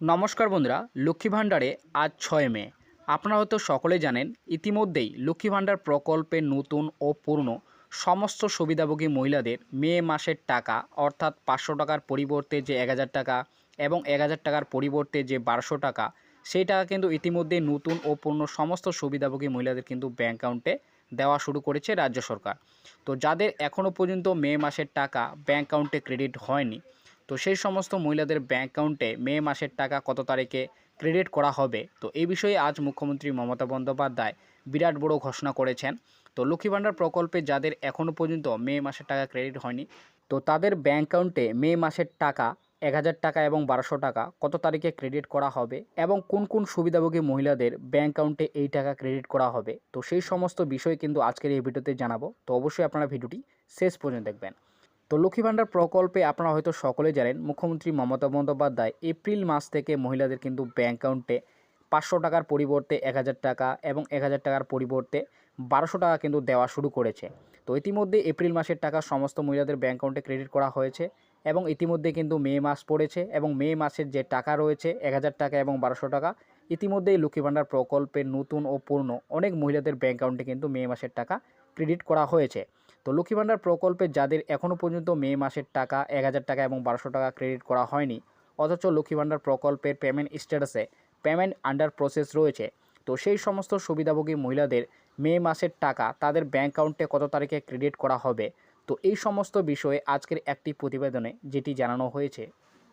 নমস্কার বন্ধুরা, লক্ষ্মী ভাণ্ডারে আজ ছয় মে। আপনারা হয়তো সকলে জানেন, ইতিমধ্যেই লক্ষ্মী ভাণ্ডার প্রকল্পে নতুন ও পূর্ণ সমস্ত সুবিধাভোগী মহিলাদের মে মাসের টাকা, অর্থাৎ পাঁচশো টাকার পরিবর্তে যে এক হাজার টাকা এবং এক হাজার টাকার পরিবর্তে যে বারোশো টাকা, সেই টাকা কিন্তু ইতিমধ্যে নতুন ও পূর্ণ সমস্ত সুবিধাভোগী মহিলাদের কিন্তু ব্যাঙ্ক অ্যাকাউন্টে দেওয়া শুরু করেছে রাজ্য সরকার। তো যাদের এখনও পর্যন্ত মে মাসের টাকা ব্যাঙ্ক অ্যাকাউন্টে ক্রেডিট হয়নি তো সেই সমস্ত মহিলাদের ব্যাঙ্ক অ্যাকাউন্টে মে মাসের টাকা কত তারিখে ক্রেডিট করা হবে? তো এই বিষয়ে আজ মুখ্যমন্ত্রী মমতা বন্দ্যোপাধ্যায় বিরাট বড় ঘোষণা করেছেন। তো লক্ষ্মী ভাণ্ডার প্রকল্পে যাদের এখনও পর্যন্ত মে মাসের টাকা ক্রেডিট হয়নি, তো তাদের ব্যাঙ্ক অ্যাকাউন্টে মে মাসের টাকা এক হাজার টাকা এবং বারোশো টাকা কত তারিখে ক্রেডিট করা হবে এবং কোন কোন সুবিধাভোগী মহিলাদের ব্যাঙ্ক অ্যাকাউন্টে এই টাকা ক্রেডিট করা হবে? তো সেই সমস্ত বিষয় কিন্তু আজকের এই ভিডিওতে জানাব। তো অবশ্যই আপনারা ভিডিওটি শেষ পর্যন্ত দেখবেন। তো লক্ষ্মী ভাণ্ডার প্রকল্পে আপনারা হয়তো সকলে জানেন, মুখ্যমন্ত্রী মমতা বন্দ্যোপাধ্যায় এপ্রিল মাস থেকে মহিলাদের কিন্তু ব্যাঙ্ক অ্যাকাউন্টে পাঁচশো টাকার পরিবর্তে এক হাজার টাকা এবং এক হাজার টাকার পরিবর্তে বারোশো টাকা কিন্তু দেওয়া শুরু করেছে। তো ইতিমধ্যে এপ্রিল মাসের টাকা সমস্ত মহিলাদের ব্যাঙ্ক অ্যাকাউন্টে ক্রেডিট করা হয়েছে এবং ইতিমধ্যে কিন্তু মে মাস পড়েছে এবং মে মাসের যে টাকা রয়েছে এক হাজার টাকা এবং বারোশো টাকা, ইতিমধ্যেই লক্ষ্মী ভাণ্ডার প্রকল্পের নতুন ও পূর্ণ অনেক মহিলাদের ব্যাঙ্ক অ্যাকাউন্টে কিন্তু মে মাসের টাকা ক্রেডিট করা হয়েছে। তো লক্ষ্মী ভাণ্ডার প্রকল্পে যাদের এখনও পর্যন্ত মে মাসের টাকা এক হাজার টাকা এবং বারোশো টাকা ক্রেডিট করা হয়নি, অথচ লক্ষ্মী ভাণ্ডার প্রকল্পের পেমেন্ট স্ট্যাটাসে পেমেন্ট আন্ডার প্রসেস রয়েছে, তো সেই সমস্ত সুবিধাভোগী মহিলাদের মে মাসের টাকা তাদের ব্যাঙ্ক অ্যাকাউন্টে কত তারিখে ক্রেডিট করা হবে? তো এই সমস্ত বিষয়ে আজকের একটি প্রতিবেদনে যেটি জানানো হয়েছে।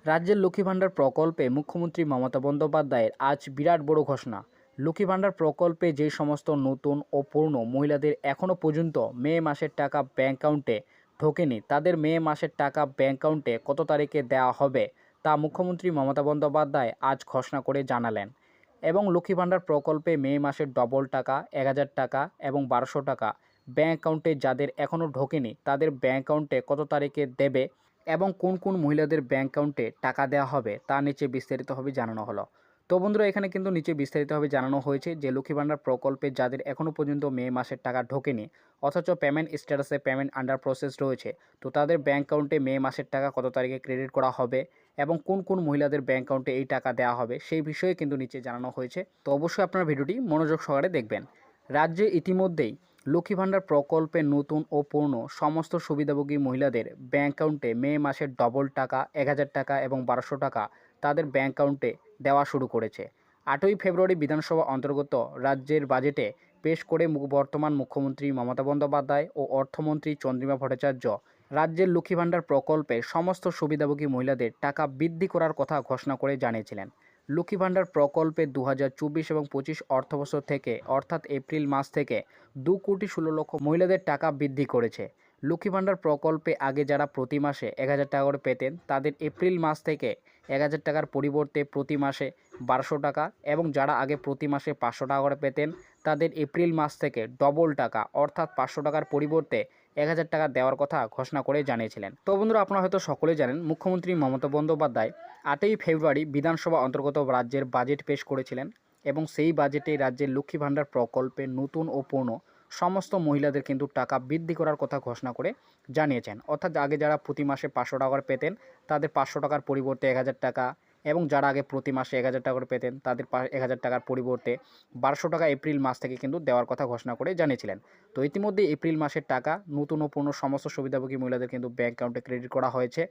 রাজ্যের লক্ষ্মী ভাণ্ডার প্রকল্পে মুখ্যমন্ত্রী মমতা বন্দ্যোপাধ্যায়ের আজ বিরাট বড় ঘোষণা। লক্ষ্মী ভাণ্ডার প্রকল্পে যে সমস্ত নতুন ও পূর্ণ মহিলাদের এখনও পর্যন্ত মে মাসের টাকা ব্যাঙ্ক অ্যাকাউন্টে ঢোকেনি, তাদের মে মাসের টাকা ব্যাঙ্ক অ্যাকাউন্টে কত তারিখে দেওয়া হবে তা মুখ্যমন্ত্রী মমতা বন্দ্যোপাধ্যায় আজ ঘোষণা করে জানালেন এবং লক্ষ্মী ভাণ্ডার প্রকল্পে মে মাসের ডবল টাকা, এক হাজার টাকা এবং বারোশো টাকা ব্যাঙ্ক অ্যাকাউন্টে যাদের এখনও ঢোকেনি, তাদের ব্যাঙ্ক অ্যাকাউন্টে কত তারিখে দেবে এবং কোন কোন মহিলাদের ব্যাঙ্ক অ্যাকাউন্টে টাকা দেওয়া হবে তা নিচে বিস্তারিতভাবে জানানো হলো। তো বন্ধুরা, এখানে কিন্তু নিচে বিস্তারিতভাবে জানানো হয়েছে যে লক্ষ্মী ভাণ্ডার প্রকল্পে যাদের এখনও পর্যন্ত মে মাসের টাকা ঢোকেনি, অথচ পেমেন্ট স্ট্যাটাসে পেমেন্ট আন্ডার প্রসেস রয়েছে, তো তাদের ব্যাঙ্ক অ্যাকাউন্টে মে মাসের টাকা কত তারিখে ক্রেডিট করা হবে এবং কোন কোন মহিলাদের ব্যাঙ্ক অ্যাকাউন্টে এই টাকা দেওয়া হবে, সেই বিষয়ে কিন্তু নিচে জানানো হয়েছে। তো অবশ্যই আপনার ভিডিওটি মনোযোগ সহকারে দেখবেন। রাজ্যে ইতিমধ্যেই লক্ষ্মী ভাণ্ডার প্রকল্পে নতুন ও পূর্ণ সমস্ত সুবিধাভোগী মহিলাদের ব্যাঙ্ক অ্যাকাউন্টে মে মাসের ডবল টাকা, এক হাজার টাকা এবং বারোশো টাকা তাদের ব্যাঙ্ক অ্যাকাউন্টে দেওয়া শুরু করেছে। আটই ফেব্রুয়ারি বিধানসভা অন্তর্গত রাজ্যের বাজেটে পেশ করে বর্তমান মুখ্যমন্ত্রী মমতা বন্দ্যোপাধ্যায় ও অর্থমন্ত্রী চন্দ্রিমা ভট্টাচার্য রাজ্যের লক্ষ্মী ভাণ্ডার প্রকল্পে সমস্ত সুবিধাভোগী মহিলাদের টাকা বৃদ্ধি করার কথা ঘোষণা করে জানিয়েছিলেন। লক্ষ্মী ভাণ্ডার প্রকল্পে দু হাজার চব্বিশ এবং পঁচিশ অর্থবছর থেকে, অর্থাৎ এপ্রিল মাস থেকে দু কোটি ষোলো লক্ষ মহিলাদের টাকা বৃদ্ধি করেছে। লক্ষ্মী ভাণ্ডার প্রকল্পে আগে যারা প্রতি মাসে এক হাজার টাকা করে পেতেন, তাদের এপ্রিল মাস থেকে এক হাজার টাকার পরিবর্তে প্রতি মাসে বারোশো টাকা এবং যারা আগে প্রতি মাসে পাঁচশো টাকা করে পেতেন, তাদের এপ্রিল মাস থেকে ডবল টাকা অর্থাৎ পাঁচশো টাকার পরিবর্তে এক হাজার টাকা দেওয়ার কথা ঘোষণা করে জানিয়েছিলেন। তো বন্ধুরা, আপনারা হয়তো সকলে জানেন, মুখ্যমন্ত্রী মমতা বন্দ্যোপাধ্যায় আটই ফেব্রুয়ারি বিধানসভা অন্তর্গত রাজ্যের বাজেট পেশ করেছিলেন এবং সেই বাজেটে রাজ্যের লক্ষ্মী ভাণ্ডার প্রকল্পে নতুন ও পূর্ণ সমস্ত মহিলাদের কিন্তু টাকা বৃদ্ধি করার কথা ঘোষণা করে জানিয়েছেন। অর্থাৎ আগে যারা প্রতি মাসে পাঁচশো টাকা পেতেন, তাদের পাঁচশো টাকার পরিবর্তে এক হাজার টাকা এবং যারা আগে প্রতি মাসে এক হাজার টাকা করে পেতেন, তাদের এক হাজার টাকার পরিবর্তে বারোশো টাকা এপ্রিল মাস থেকে কিন্তু দেওয়ার কথা ঘোষণা করে জানিয়েছিলেন। তো ইতিমধ্যে এপ্রিল মাসের টাকা নতুন ও পূর্ণ সমস্ত সুবিধাভোগী মহিলাদের কিন্তু ব্যাঙ্ক অ্যাকাউন্টে ক্রেডিট করা হয়েছে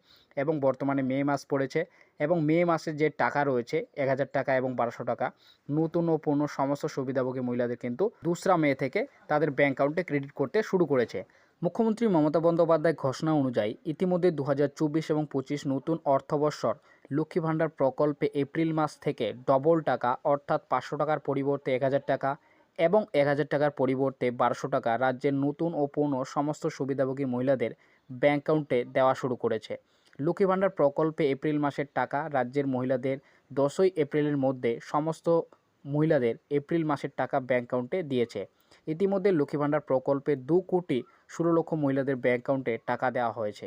এবং বর্তমানে মে মাস পড়েছে এবং মে মাসের যে টাকা রয়েছে, এক হাজার টাকা এবং বারোশো টাকা, নতুন ও পূর্ণ সমস্ত সুবিধাভোগী মহিলাদের কিন্তু দুসরা মে থেকে তাদের ব্যাঙ্ক অ্যাকাউন্টে ক্রেডিট করতে শুরু করেছে। মুখ্যমন্ত্রী মমতা বন্দ্যোপাধ্যায় ঘোষণা অনুযায়ী, ইতিমধ্যে দু হাজার চব্বিশ এবং পঁচিশ নতুন অর্থবর্ষর লক্ষ্মী ভাণ্ডার প্রকল্পে এপ্রিল মাস থেকে ডবল টাকা, অর্থাৎ পাঁচশো টাকার পরিবর্তে এক হাজার টাকা এবং এক হাজার টাকার পরিবর্তে বারোশো টাকা রাজ্যের নতুন ও পূর্ণ সমস্ত সুবিধাভোগী মহিলাদের ব্যাঙ্ক অ্যাকাউন্টে দেওয়া শুরু করেছে। লক্ষ্মী ভাণ্ডার প্রকল্পে এপ্রিল মাসের টাকা রাজ্যের মহিলাদের দশই এপ্রিলের মধ্যে সমস্ত মহিলাদের এপ্রিল মাসের টাকা ব্যাঙ্ক অ্যাকাউন্টে দিয়েছে। ইতিমধ্যে লক্ষ্মী ভাণ্ডার প্রকল্পে দু কোটি ষোলো লক্ষ মহিলাদের ব্যাঙ্ক অ্যাকাউন্টে টাকা দেওয়া হয়েছে।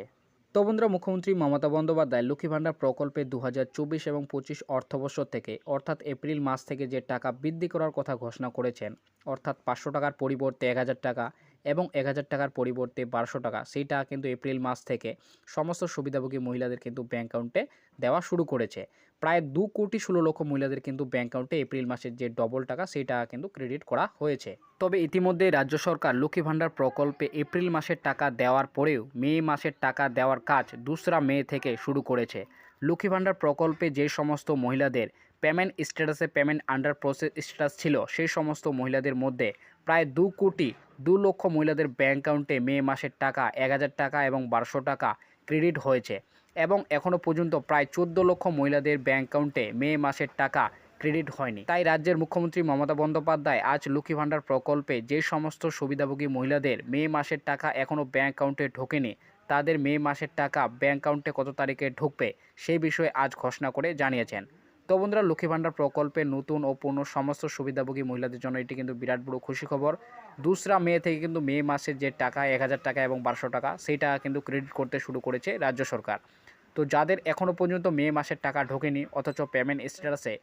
তো মুখ্যমন্ত্রী মমতা বন্দ্যোপাধ্যায় লক্ষ্মী ভাণ্ডার প্রকল্পে দু হাজার চব্বিশ এবং পঁচিশ অর্থবর্ষ থেকে, অর্থাৎ এপ্রিল মাস থেকে যে টাকা বৃদ্ধি করার কথা ঘোষণা করেছেন, অর্থাৎ পাঁচশো টাকার পরিবর্তে এক হাজার টাকা এবং এক হাজার টাকার পরিবর্তে বারোশো টাকা সেই টাকা কিন্তু এপ্রিল মাস থেকে সমস্ত সুবিধাভোগী মহিলাদের কিন্তু ব্যাঙ্ক অ্যাকাউন্টে দেওয়া শুরু করেছে। প্রায় দু কোটি ষোলো লক্ষ মহিলাদের কিন্তু ব্যাঙ্ক অ্যাকাউন্টে এপ্রিল মাসের যে ডবল টাকা, সেটা কিন্তু ক্রেডিট করা হয়েছে। তবে ইতিমধ্যে রাজ্য সরকার লক্ষ্মী ভাণ্ডার প্রকল্পে এপ্রিল মাসের টাকা দেওয়ার পরেও মে মাসের টাকা দেওয়ার কাজ দুসরা মে থেকে শুরু করেছে। লক্ষ্মী ভাণ্ডার প্রকল্পে যে সমস্ত মহিলাদের পেমেন্ট স্ট্যাটাসে পেমেন্ট আন্ডার প্রসেস স্ট্যাটাস ছিল, সেই সমস্ত মহিলাদের মধ্যে প্রায় দু কোটি দু লক্ষ মহিলাদের ব্যাঙ্ক অ্যাকাউন্টে মে মাসের টাকা এক হাজার টাকা এবং বারোশো টাকা ক্রেডিট হয়েছে। এবং এখনও পর্যন্ত প্রায় চোদ্দ লক্ষ মহিলাদের ব্যাঙ্ক অ্যাকাউন্টে মে মাসের টাকা ক্রেডিট হয়নি। তাই রাজ্যের মুখ্যমন্ত্রী মমতা বন্দ্যোপাধ্যায় আজ লক্ষ্মী ভাণ্ডার প্রকল্পে যে সমস্ত সুবিধাভোগী মহিলাদের মে মাসের টাকা এখনও ব্যাঙ্ক অ্যাকাউন্টে ঢোকেনি, তাদের মে মাসের টাকা ব্যাঙ্ক অ্যাকাউন্টে কত তারিখে ঢুকবে সেই বিষয়ে আজ ঘোষণা করে জানিয়েছেন। তো বন্ধুরা, লক্ষ্মী ভাণ্ডার প্রকল্পে নতুন ও পূর্ণ সমস্ত সুবিধাভোগী মহিলাদের জন্য এটি কিন্তু বিরাট বড় খুশি খবর। দোসরা মে থেকে কিন্তু মে মাসের যে টাকা, এক হাজার টাকা এবং বারোশো টাকা সেইটা কিন্তু ক্রেডিট করতে শুরু করেছে রাজ্য সরকার। তো যাদের এখনও পর্যন্ত মে মাসের টাকা ঢোকেনি, অথচ পেমেন্ট স্ট্যাটাসে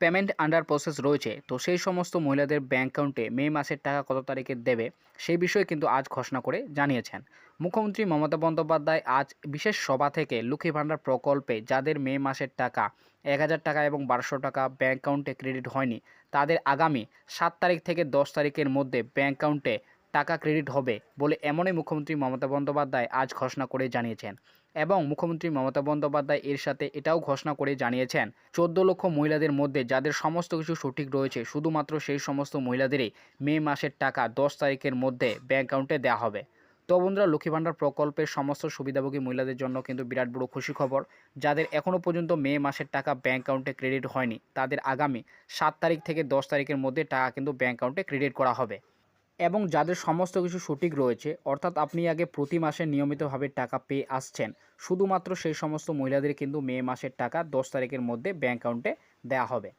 পেমেন্ট আন্ডার প্রসেস রয়েছে, তো সেই সমস্ত মহিলাদের ব্যাঙ্ক অ্যাকাউন্টে মে মাসের টাকা কত তারিখে দেবে, সেই বিষয়ে কিন্তু আজ ঘোষণা করে জানিয়েছেন। মুখ্যমন্ত্রী মমতা বন্দ্যোপাধ্যায় আজ বিশেষ সভা থেকে লক্ষ্মী ভাণ্ডার প্রকল্পে যাদের মে মাসের টাকা এক হাজার টাকা এবং বারোশো টাকা ব্যাঙ্ক অ্যাকাউন্টে ক্রেডিট হয়নি, তাদের আগামী সাত তারিখ থেকে দশ তারিখের মধ্যে ব্যাঙ্ক অ্যাকাউন্টে টাকা ক্রেডিট হবে বলে এমনই মুখ্যমন্ত্রী মমতা বন্দ্যোপাধ্যায় আজ ঘোষণা করে জানিয়েছেন। এবং মুখ্যমন্ত্রী মমতা বন্দ্যোপাধ্যায় এর সাথে এটাও ঘোষণা করে জানিয়েছেন, চোদ্দ লক্ষ মহিলাদের মধ্যে যাদের সমস্ত কিছু সঠিক রয়েছে, শুধুমাত্র সেই সমস্ত মহিলাদেরই মে মাসের টাকা দশ তারিখের মধ্যে ব্যাঙ্ক অ্যাকাউন্টে দেওয়া হবে। তো বন্ধুরা, লক্ষ্মী ভাণ্ডার প্রকল্পের সমস্ত সুবিধাভোগী মহিলাদের জন্য কিন্তু বিরাট বড় খুশি খবর। যাদের এখনও পর্যন্ত মে মাসের টাকা ব্যাঙ্ক অ্যাকাউন্টে ক্রেডিট হয়নি, তাদের আগামী সাত তারিখ থেকে দশ তারিখের মধ্যে টাকা কিন্তু ব্যাঙ্ক অ্যাকাউন্টে ক্রেডিট করা হবে। এবং যাদের সমস্ত কিছু সঠিক রয়েছে, অর্থাৎ আপনি আগে প্রতি মাসে নিয়মিতভাবে টাকা পেয়ে আসছেন, শুধুমাত্র সেই সমস্ত মহিলাদের কিন্তু মে মাসের টাকা দশ তারিখের মধ্যে ব্যাঙ্ক অ্যাকাউন্টে দেওয়া হবে।